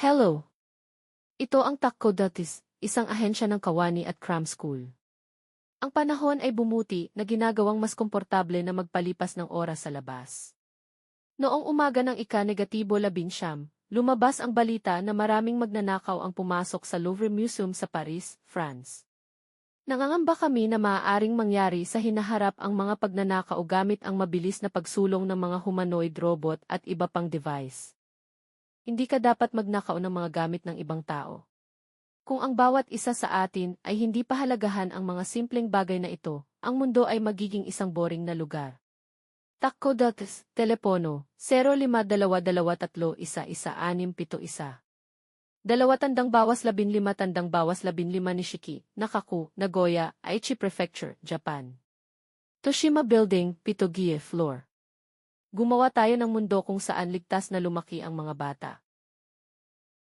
Hello! Ito ang Takko Datis, isang ahensya ng Kawani at Cram School. Ang panahon ay bumuti na ginagawang mas komportable na magpalipas ng oras sa labas. Noong umaga ng ika-negatibo labinsyam, lumabas ang balita na maraming magnanakaw ang pumasok sa Louvre Museum sa Paris, France. Nangangamba kami na maaaring mangyari sa hinaharap ang mga pagnanakaw gamit ang mabilis na pagsulong ng mga humanoid robot at iba pang device. Hindi ka dapat magnakaw ng mga gamit ng ibang tao. Kung ang bawat isa sa atin ay hindi pahalagahan ang mga simpleng bagay na ito, ang mundo ay magiging isang boring na lugar. Takko Dates, Telepono, 0522311671. Dalawa tandang bawas labinlima tandang bawas labinlima Nishiki, Nakaku, Nagoya, Aichi Prefecture, Japan. Toshima Building, Pitogie Floor. Gumawa tayo ng mundo kung saan ligtas na lumaki ang mga bata.